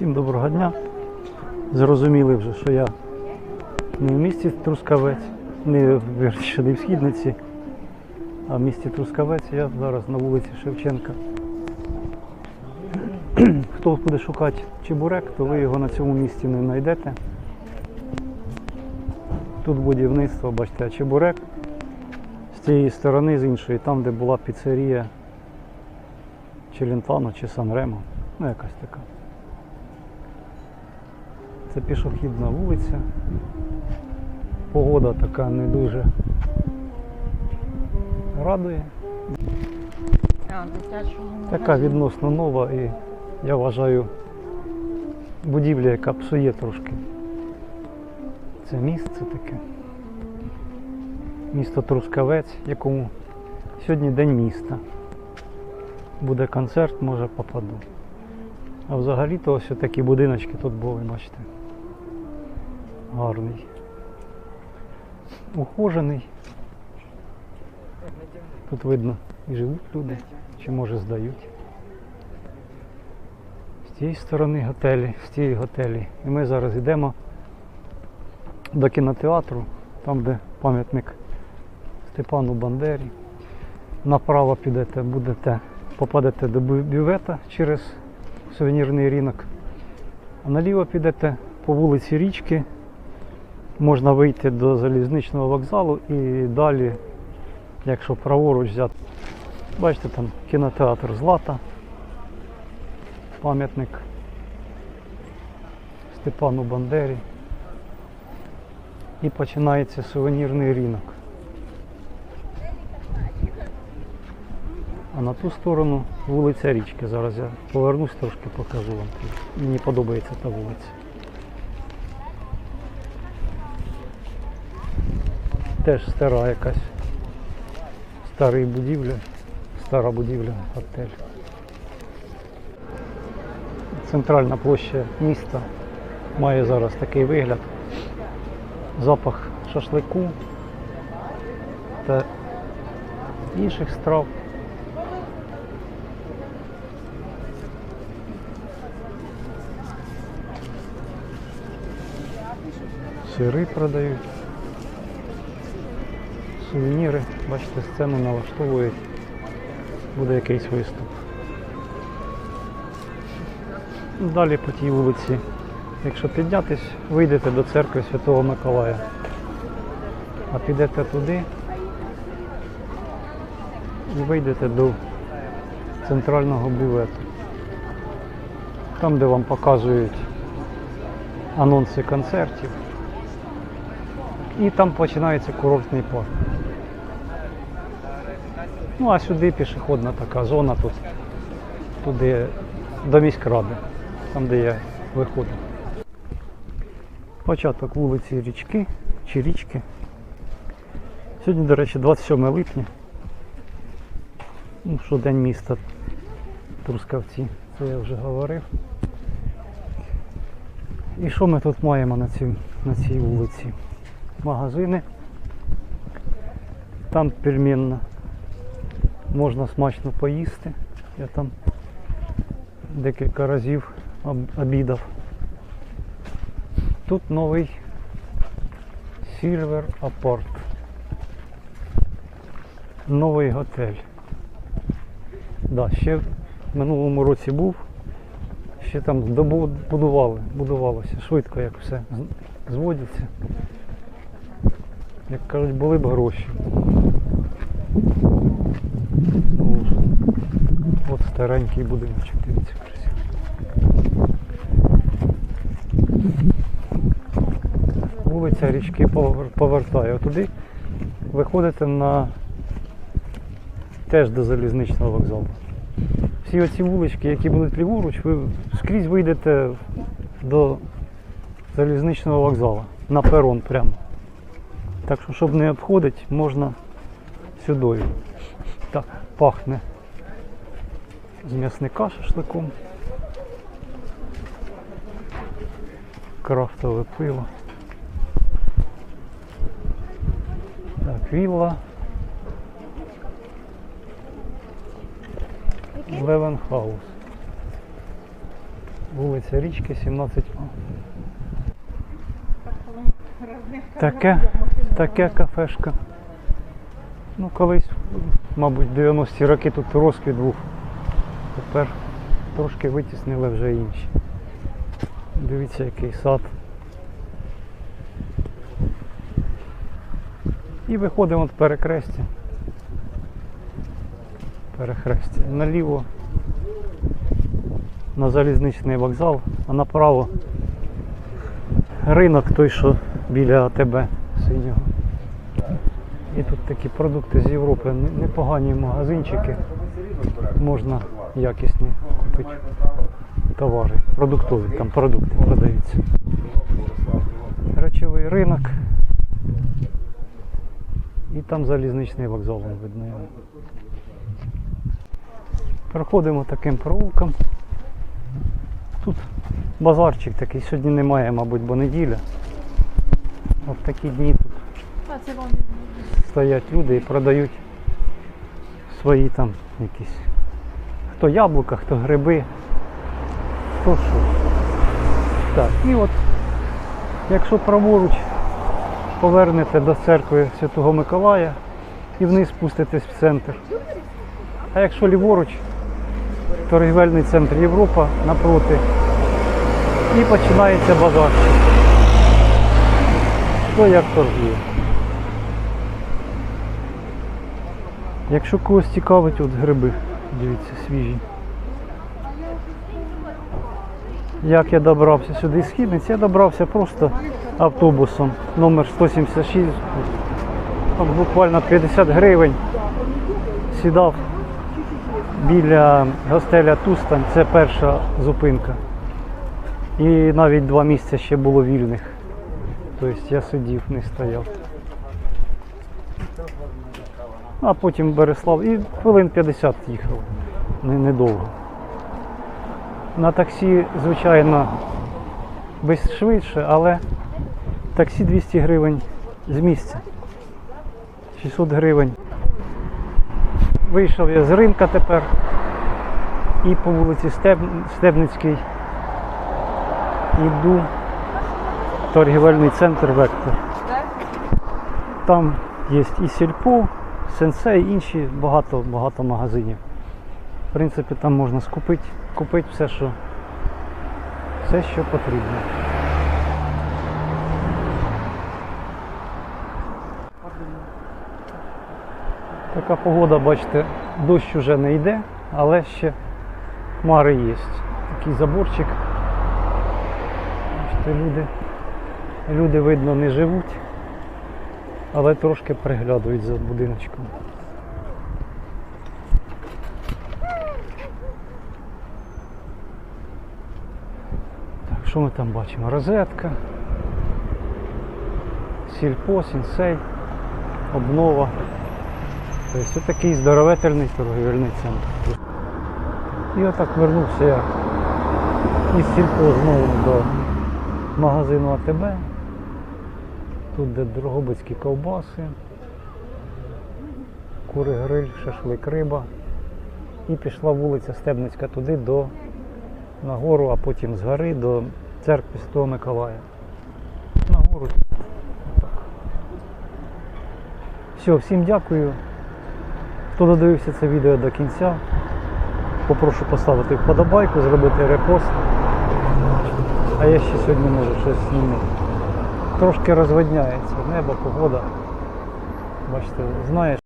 Всім доброго дня. Зрозуміли вже, що я не в місті Трускавець, не в не в східниці, а в місті Трускавець. Я зараз на вулиці Шевченка. Хто буде шукати чебурек, то ви його на цьому місці не знайдете. Тут будівництво, бачите, чебурек з цієї сторони, з іншої, там, де була піцерія Челентано чи Санремо. Ну, якась така. Це пішохідна вулиця. Погода така не дуже радує. Така відносно нова і я вважаю будівля, яка псує трошки. Це місце таке. Місто Трускавець, якому сьогодні день міста. Буде концерт, може попаду. А взагалі-то ось такі будиночки тут були, бачите. Гарний. Ухожений. Тут видно і живуть люди, чи може здають. З тієї сторони готелі, з тієї готелі. І ми зараз йдемо до кінотеатру, там де пам'ятник Степану Бандері. Направо підете, будете, попадете до бю- бювета через сувенірний ринок. А наліво підете по вулиці Річки. Можна вийти до залізничного вокзалу і далі, якщо праворуч взяти, бачите, там кінотеатр Злата, пам'ятник Степану Бандері. І починається сувенірний ринок. А на ту сторону вулиця Річки. Зараз я повернусь трошки покажу вам. Мені подобається та вулиця. Теж стара якась. Старий будівля. Стара будівля, готель. Центральна площа міста має зараз такий вигляд. Запах шашлику та інших страв. Сири продають. Сувеніри, бачите, сцену налаштовують. Буде якийсь виступ. Далі по тій вулиці, якщо піднятись, вийдете до церкви Святого Миколая. А підете туди і вийдете до центрального бювету. Там, де вам показують анонси концертів. І там починається курортний парк. Ну а сюди пішохідна така зона тут, туди до міськради, там де я виходив. Початок вулиці річки чи річки. Сьогодні, до речі, 27 липня. Ну, що день міста Трускавці, це я вже говорив. І що ми тут маємо на цій, на цій вулиці? Магазини. Там пельменно. Можна смачно поїсти. Я там декілька разів обідав. Тут новий Silver Apart. Новий готель. Да, ще в минулому році був. Ще там будували, будувалося швидко, як все зводиться. Як кажуть, були б гроші. От старенький будиночок, дивіться. Вулиця річки повер- повертає. Туди виходите на теж до залізничного вокзалу. Всі оці вулички, які будуть ліворуч, ви скрізь вийдете до залізничного вокзалу. На перон прямо. Так що, щоб не обходити, можна сюдою. Так, пахне з м'ясника шашликом. Крафтове пиво. Так, вілла. Левен Хаус. Вулиця Річки, 17. А. Так, коли розмір Таке, таке кафешка. Ну, колись, мабуть, 90-ті роки тут розквіт був. Тепер трошки витіснили вже інші. Дивіться, який сад. І виходимо от перекрестя. Перехрестя. Наліво на залізничний вокзал, а направо ринок той, що біля АТБ синього. І тут такі продукти з Європи, непогані магазинчики. Можна якісні купити товари, продуктові, там продукти продаються. Речовий ринок. І там залізничний вокзал видно. його. Проходимо таким проулком. Тут базарчик такий, сьогодні немає, мабуть, бо неділя. В такі дні тут Та це вам стоять люди і продають свої там якісь. Хто яблука, хто гриби, хто що. Так, і от, якщо праворуч повернете до церкви Святого Миколая і вниз спуститесь в центр. А якщо ліворуч, торгівельний центр Європа напроти. І починається базарчик. Хто як торгує. Якщо когось цікавить, от гриби, дивіться, свіжі. Як я добрався сюди з східниці, я добрався просто автобусом номер 176. Там буквально 50 гривень. Сідав біля гостеля Тустань, це перша зупинка. І навіть два місця ще було вільних. Тобто я сидів, не стояв. А потім Береслав і хвилин 50 їхав. Недовго. На таксі, звичайно, без швидше, але таксі 200 гривень з місця. 600 гривень. Вийшов я з ринка тепер і по вулиці Стеб... Стебницький йду в торгівельний центр Вектор. Там є і сільпо, сенсей, інші багато, багато магазинів. В принципі, там можна скупити, купити все, що, все, що потрібно. Така погода, бачите, дощ уже не йде, але ще хмари є. Такий заборчик. Бачите, люди, люди видно не живуть але трошки приглядують за будиночком. Так, що ми там бачимо? Розетка, сільпо, сінсей, обнова. Тобто такий здоровительний торговельний центр. І отак вернувся я із сільпо знову до магазину АТБ. Тут де дрогобицькі ковбаси, кури гриль, шашлик, риба. І пішла вулиця Стебницька туди до нагору, а потім з гори до церкви Святого Миколая. Нагору. Отак. Все, всім дякую. Хто додивився це відео до кінця, попрошу поставити вподобайку, зробити репост. А я ще сьогодні може щось зніму трошки розвидняється небо, погода. Бачите, знаєш.